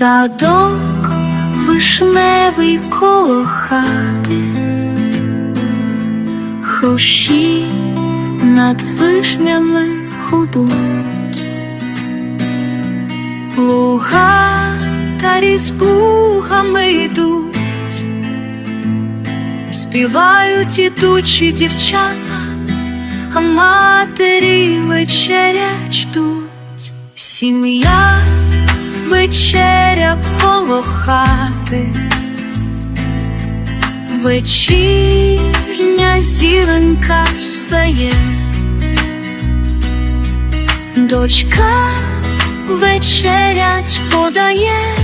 Садок вишневий коло хати, хрущі над вишнями худуть, луга та різбугами йдуть, співають ідучі дівчата, а матері вечерять ждуть, сім'я вечеря коло хати, вечірня зіронька встає, дочка вечерять подає,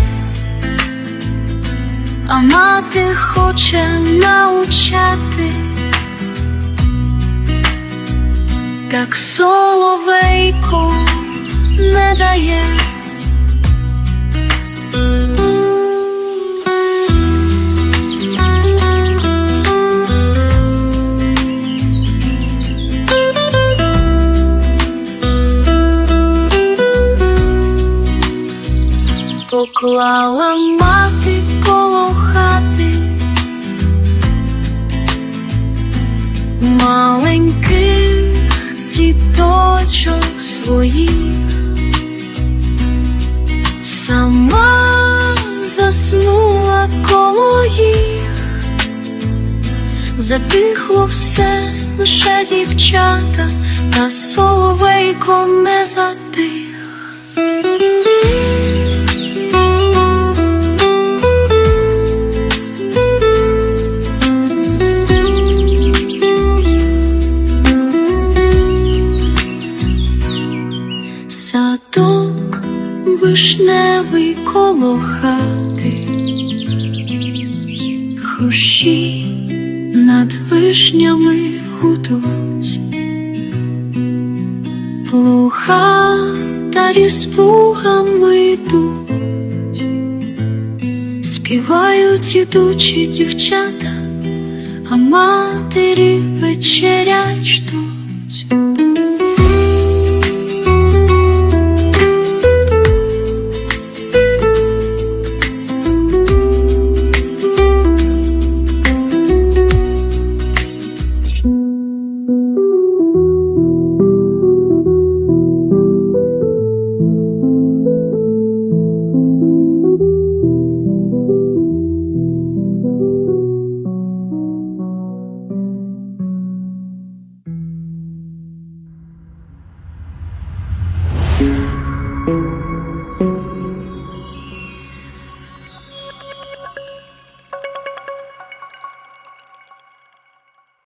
а мати хоче научати. Так соловейко не дає. Поклала мати коло хати. Маленьких діточок своїх, сама заснула коло їх, затихло все лише дівчата, та соловейко не затих. Вишневий коло хати, хрущі над вишнями гудуть, плуга та різпугами йдуть, співають ідучі дівчата, а матері вечерять ждуть.